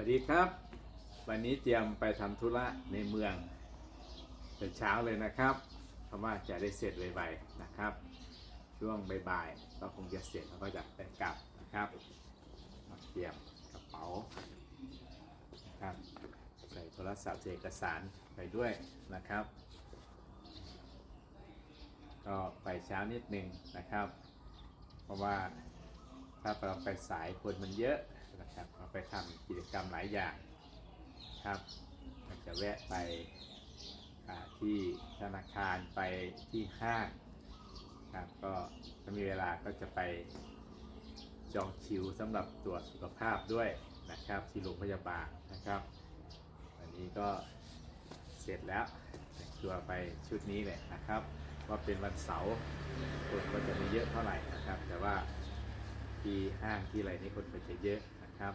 วัสดีครับ วันนี้เตรียมไปทำธุระในเมืองแต่เช้าเลยนะครับเพราะว่าจะได้เสร็จไวๆนะครับ ช่วงบ่ายๆก็คงจะเสร็จแล้วก็จะไปกลับนะครับมาเตรียมกระเป๋านะครับใส่โทรศัพท์เอกสารไปด้วยนะครับ ก็ไปเช้านิดนึงนะครับ เพราะว่าถ้าเราไปสายคนมันเยอะนะครับเราไปทำ กิจกรรมหลายอย่างครับมันจะแวะไปที่ธนาคารไปที่ห้างครับก็ถ้ามีเวลาก็จะไปจองคิวสำหรับตรวจสุขภาพด้วยนะครับที่โรงพยาบาลนะครับวันนี้ก็เสร็จแล้วแต่งตัวไปชุดนี้เลยนะครับ ว่าเป็นวันเสาร์คนก็จะไม่เยอะเท่าไหร่นะครับ แต่ว่าที่ห้างที่อะไรนี่คนก็จะเยอะนะครับ